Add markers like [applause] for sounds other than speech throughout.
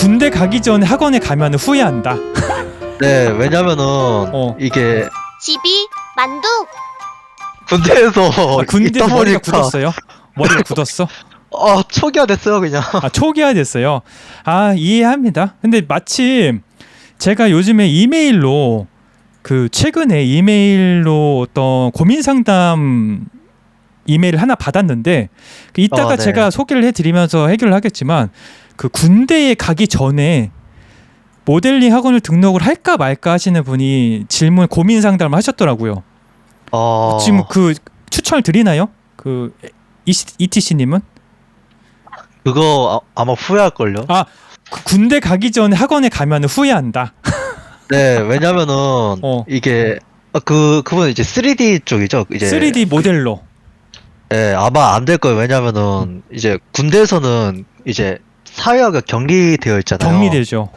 군대 가기 전에 학원에 가면 후회한다. 네, 왜냐면은 어. 이게 집이 만두 군대에서 아, 있다 머리가 보니까 굳었어요? 머리가 굳었어? [laughs] 아 초기화 됐어요 그냥. 아 초기화 됐어요. 아 이해합니다. 근데 마침 제가 요즘에 이메일로 그 최근에 이메일로 어떤 고민 상담 이메일을 하나 받았는데 그 이따가 어, 네. 제가 소개를 해드리면서 해결을 하겠지만 그 군대에 가기 전에 모델링 학원을 등록을 할까 말까 하시는 분이 질문 고민 상담을 하셨더라고요. 어... 지금 그 추천을 드리나요? 그 ETC님은? 그거 아, 아마 후회할 걸요. 아 그 군대 가기 전에 학원에 가면 후회한다. 네, 왜냐면은 어. 이게 아, 그 그분 이제 3D 쪽이죠. 이제 3D 모델로. 네, 아마 안 될 거예요. 왜냐면은 이제 군대에서는 이제 사회화가 격리되어 있잖아요. 격리되죠.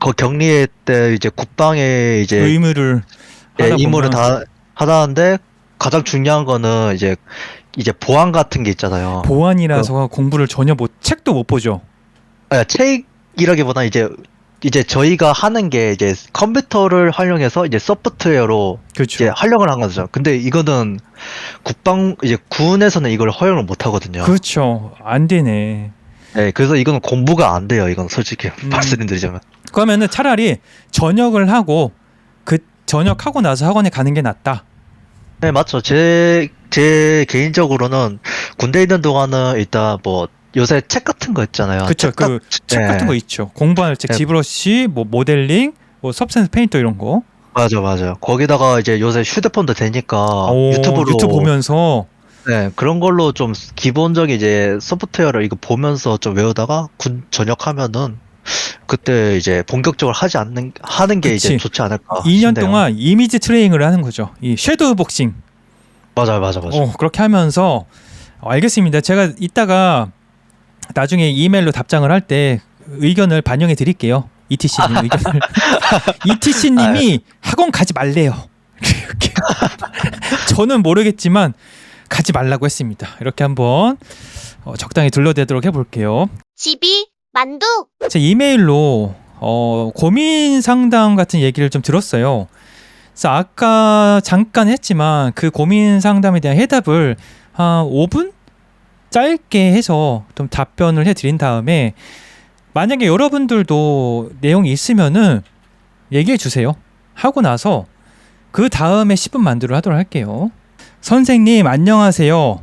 그 격리 때 이제 국방에 이제 의무를 예, 임무를 다 하다는데 가장 중요한 거는 이제 이제 보안 같은 게 있잖아요. 보안이라서 공부를 전혀 못 책도 못 보죠. 아, 책이라기보다 이제 이제 저희가 하는 게 이제 컴퓨터를 활용해서 이제 소프트웨어로 그렇죠. 이제 활용을 한 거죠. 근데 이거는 국방 이제 군에서는 이걸 허용을 못 하거든요. 그렇죠. 안 되네. 네, 그래서 이거는 공부가 안 돼요. 이건 솔직히 음. [laughs] 말씀드리자면. 그러면은 차라리 전역을 하고 그 전역하고 나서 학원에 가는 게 낫다. 네, 맞죠. 제, 제 개인적으로는 군대 있는 동안은 일단 뭐 요새 책 같은 거 있잖아요. 그렇죠. 책 같- 그책 네. 같은 거 있죠. 공부하는 책, 네. 지브러시, 뭐 모델링, 뭐 सब센스 페인터 이런 거. 맞아, 맞아. 거기다가 이제 요새 휴대폰도 되니까 오, 아, 유튜브로 유튜브 보면서 네, 그런 걸로 좀 기본적인 이제 소프트웨어를 이거 보면서 좀 외우다가 군 전역하면은 그때 이제 본격적으로 하지 않는 하는 게 이제 그치. 좋지 않을까 2년 싶네요. 동안 이미지 트레이닝을 하는 거죠. 이 섀도우 복싱. 맞아요, 맞아, 맞아. 어, 그렇게 하면서 어, 알겠습니다. 제가 이따가 나중에 이메일로 답장을 할 때 의견을 반영해 드릴게요. ETC님 [laughs] 의견을. ETC님이 학원 가지 말래요. [laughs] 이렇게. 저는 모르겠지만 가지 말라고 했습니다. 이렇게 한번 어, 적당히 둘러대도록 해볼게요. 집이 만두 제 이메일로 어, 고민 상담 같은 얘기를 좀 들었어요. 그래서 아까 잠깐 했지만 그 고민 상담에 대한 해답을 한 5분 짧게 해서 좀 답변을 해드린 다음에 만약에 여러분들도 내용이 있으면은 얘기해 주세요. 하고 나서 그 다음에 10분 만두를 하도록 할게요. 선생님 안녕하세요.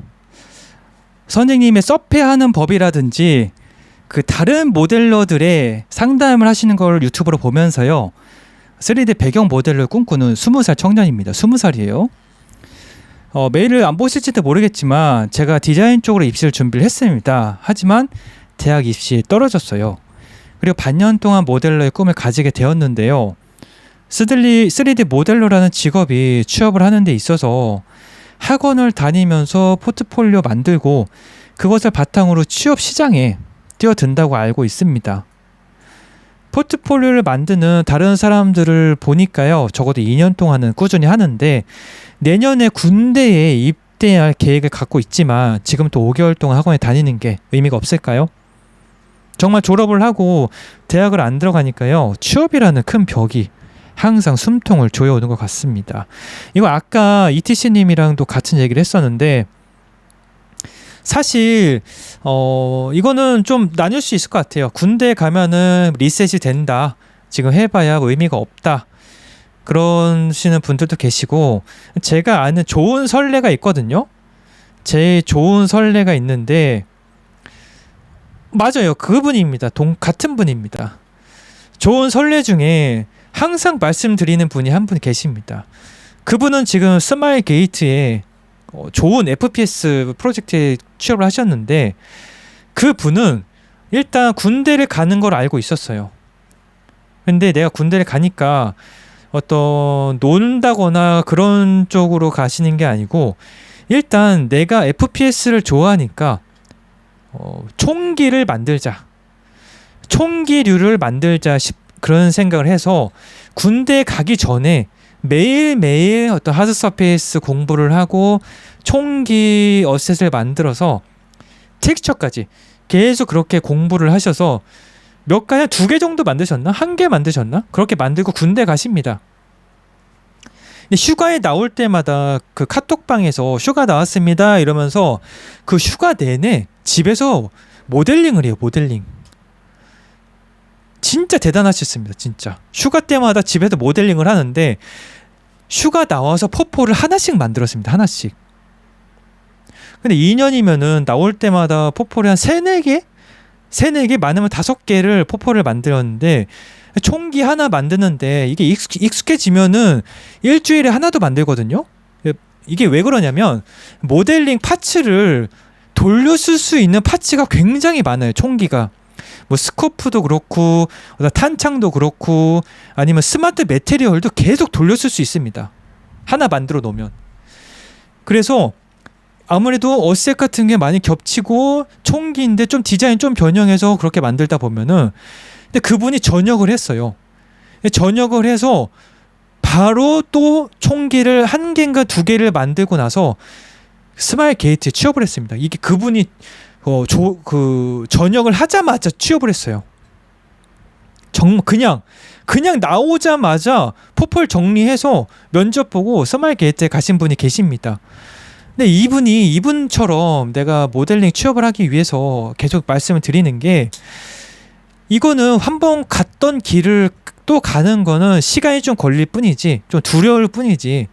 선생님의 서페하는 법이라든지 그 다른 모델러들의 상담을 하시는 걸 유튜브로 보면서요. 3D 배경 모델을 꿈꾸는 20살 청년입니다. 20살이에요. 어, 메일을 안 보실지도 모르겠지만 제가 디자인 쪽으로 입시를 준비를 했습니다. 하지만 대학 입시에 떨어졌어요. 그리고 반년 동안 모델러의 꿈을 가지게 되었는데요. 3D, 3D 모델러라는 직업이 취업을 하는 데 있어서 학원을 다니면서 포트폴리오 만들고 그것을 바탕으로 취업 시장에 뛰어든다고 알고 있습니다. 포트폴리오를 만드는 다른 사람들을 보니까요. 적어도 2년 동안은 꾸준히 하는데 내년에 군대에 입대할 계획을 갖고 있지만 지금 또 5개월 동안 학원에 다니는 게 의미가 없을까요? 정말 졸업을 하고 대학을 안 들어가니까요. 취업이라는 큰 벽이 항상 숨통을 조여오는 것 같습니다. 이거 아까 ETC님이랑도 같은 얘기를 했었는데 사실 어 이거는 좀 나뉠 수 있을 것 같아요. 군대 가면은 리셋이 된다. 지금 해봐야 의미가 없다. 그러시는 분들도 계시고 제가 아는 좋은 선례가 있거든요. 제 좋은 선례가 있는데 맞아요. 그분입니다. 동 같은 분입니다. 좋은 선례 중에 항상 말씀드리는 분이 한 분 계십니다. 그분은 지금 스마일 게이트에 어, 좋은 FPS 프로젝트에 취업을 하셨는데 그 분은 일단 군대를 가는 걸 알고 있었어요. 근데 내가 군대를 가니까 어떤 논다거나 그런 쪽으로 가시는 게 아니고 일단 내가 FPS를 좋아하니까 어, 총기를 만들자. 총기류를 만들자 싶 그런 생각을 해서 군대 가기 전에 매일매일 어떤 하드 서페이스 공부를 하고 총기 어셋을 만들어서 텍스처까지 계속 그렇게 공부를 하셔서 몇 가지 두 개 정도 만드셨나? 한 개 만드셨나? 그렇게 만들고 군대 가십니다. 근데 휴가에 나올 때마다 그 카톡방에서 휴가 나왔습니다 이러면서 그 휴가 내내 집에서 모델링을 해요 모델링 진짜 대단하셨습니다 진짜 휴가 때마다 집에서 모델링을 하는데 휴가 나와서 포포를 하나씩 만들었습니다 하나씩 근데 2년이면은 나올 때마다 포포를 한 3, 4개? 3, 4개 많으면 5개를 포포를 만들었는데 총기 하나 만드는데 이게 익숙, 익숙해지면은 일주일에 하나도 만들거든요. 이게 왜 그러냐면 모델링 파츠를 돌려 쓸 수 있는 파츠가 굉장히 많아요. 총기가 뭐 스코프도 그렇고 탄창도 그렇고 아니면 스마트 매테리얼도 계속 돌려 쓸 수 있습니다. 하나 만들어 놓으면 그래서 아무래도 어셋 같은 게 많이 겹치고 총기인데 좀 디자인 좀 변형해서 그렇게 만들다 보면은 근데 그분이 전역을 했어요. 전역을 해서 바로 또 총기를 한 개인가 두 개를 만들고 나서 스마일 게이트에 취업을 했습니다. 이게 그분이 어, 조, 그 전역을 하자마자 취업을 했어요. 정말 그냥 그냥 나오자마자 포폴 정리해서 면접 보고 스마일 게이트에 가신 분이 계십니다. 근데 이분이 이분처럼 내가 모델링 취업을 하기 위해서 계속 말씀을 드리는 게 이거는 한번 갔던 길을 또 가는 거는 시간이 좀 걸릴 뿐이지 좀 두려울 뿐이지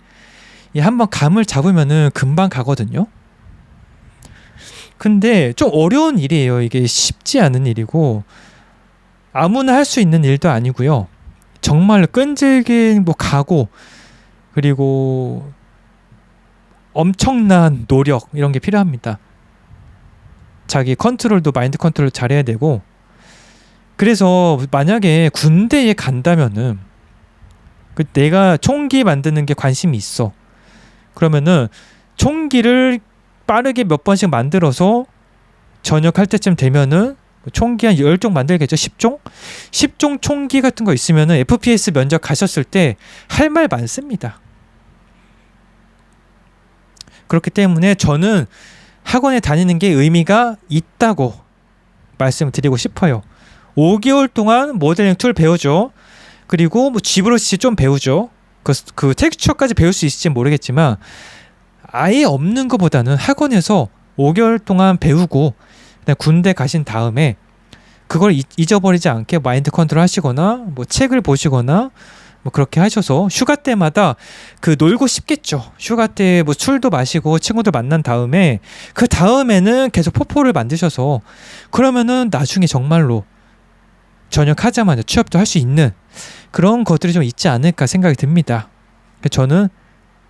이 한번 감을 잡으면은 금방 가거든요. 근데 좀 어려운 일이에요. 이게 쉽지 않은 일이고 아무나 할 수 있는 일도 아니고요. 정말 끈질긴 뭐 각오 그리고 엄청난 노력 이런 게 필요합니다. 자기 컨트롤도 마인드 컨트롤 잘해야 되고 그래서 만약에 군대에 간다면은 그 내가 총기 만드는 게 관심이 있어. 그러면은 총기를 빠르게 몇 번씩 만들어서 전역할 때쯤 되면은 총기 한 10종 만들겠죠. 10종? 10종 총기 같은 거 있으면은 FPS 면접 가셨을 때 할 말 많습니다. 그렇기 때문에 저는 학원에 다니는 게 의미가 있다고 말씀드리고 싶어요. 5개월 동안 모델링 툴 배우죠. 그리고 뭐 지브러시 좀 배우죠. 그, 그 텍스처까지 배울 수 있을지 모르겠지만 아예 없는 것보다는 학원에서 5개월 동안 배우고 군대 가신 다음에 그걸 잊- 잊어버리지 않게 마인드 컨트롤 하시거나 뭐 책을 보시거나 뭐 그렇게 하셔서 휴가 때마다 그 놀고 싶겠죠. 휴가 때 뭐 술도 마시고 친구들 만난 다음에 그 다음에는 계속 포포를 만드셔서 그러면은 나중에 정말로 전역하자마자 취업도 할 수 있는 그런 것들이 좀 있지 않을까 생각이 듭니다. 저는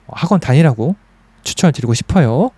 학원 다니라고 추천을 드리고 싶어요.